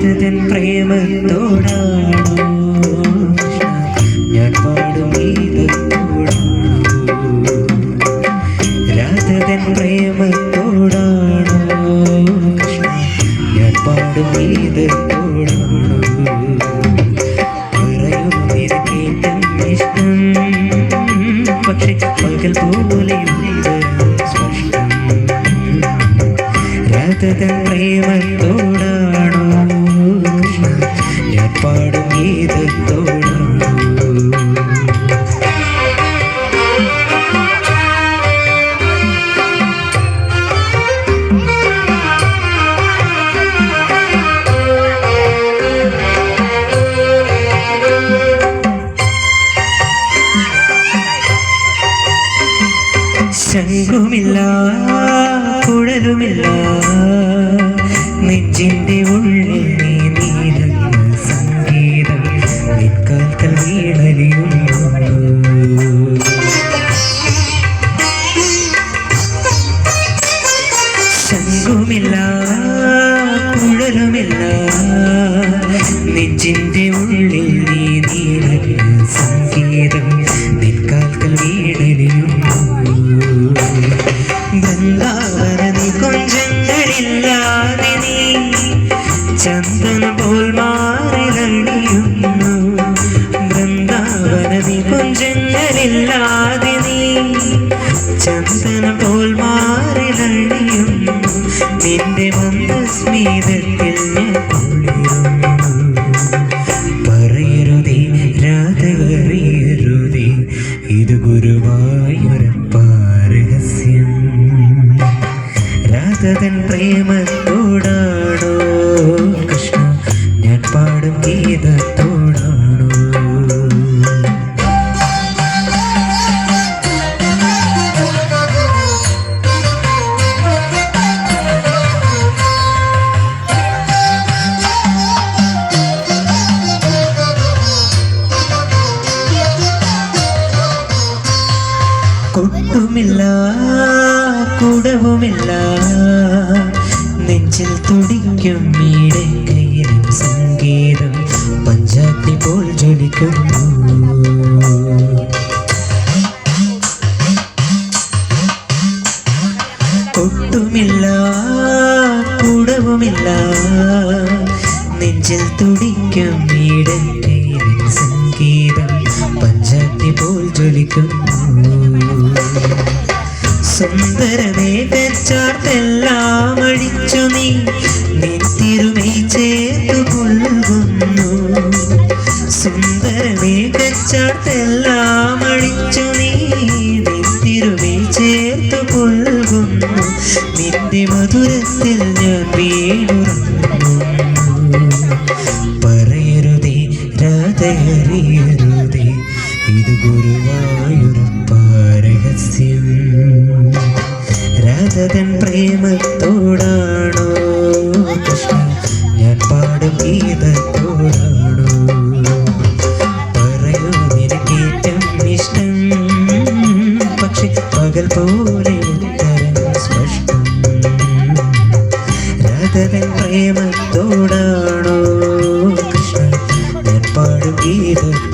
രാധതൻ പ്രേമത്തോടാണോ? ഞാൻ പാടും രാധതൻ പ്രേമത്തോടാണോ? ഞാൻ പാടും ഗീതത്തോടാണോ? പറയും നിനക്കേറ്റം ഇഷ്ടം പക്ഷെ പകൽ പോലെയുണ്ട് സ്പഷ്ടം. രാധതൻ പ്രേമത്തോടാണോ ശംഖുമില്ല കുഴലുമില്ല നെഞ്ചിന്റെ ഉള്ളിൽ നീ ശംഖുമില്ല കുഴലുമില്ല നെഞ്ചിന്റെ ഉള്ളിൽ നിന്റെ മന്ദസ്മിതത്തിൽ ഞാൻ പറയരുതേ രാധകറിയരുതേ ഇത് ഗുരുവായൂരപ്പാരഹസ്യം രാധതൻ പ്രേമത്തോടാണോ കൊട്ടുമില്ല കുടവുമില്ല. നെഞ്ചിൽ തുടിക്കും മീടെ സംഗീതം പഞ്ചാത്തി പോൽ ജ്വലിക്കുന്നു. കൊട്ടുമില്ല കുടവുമില്ല. നെഞ്ചിൽ തുടിക്കും മീടെ സംഗീതം പഞ്ചാത്തി പോൽ ജ്വലിക്കുന്നു. സുന്ദരമേ തെച്ചാർത്തെല്ലാം അഴിച്ചു നീ. നെത്തിരുമേ ചേർത്തു കൊള്ളുന്നു സുന്ദരമേ തെച്ചാർത്തെല്ലാം അഴിച്ചു നീ. നെത്തിരുമേ ചേർത്തു കൊള്ളുന്നു നിന്റെ മധുരത്തിൽ ഞാൻ വീണുറങ്ങുന്നു. പറയരുതേ രാധയറിയരുതേ. ഇത് ഗുരുവായൂരപ്പാരഹസ്യം രാധതൻ പ്രേമത്തോടാണോ? ഞാൻ പാടും ഗീതത്തോടാണോ? പറയൂ നിനക്കേറ്റം ഇഷ്ടം. പക്ഷെ പകൽ പോലെ സ്പഷ്ടം. രാധതൻ പ്രേമത്തോടാണോ? കൃഷ്ണ ഞാൻ പാടും ഗീതത്തോടാണോ?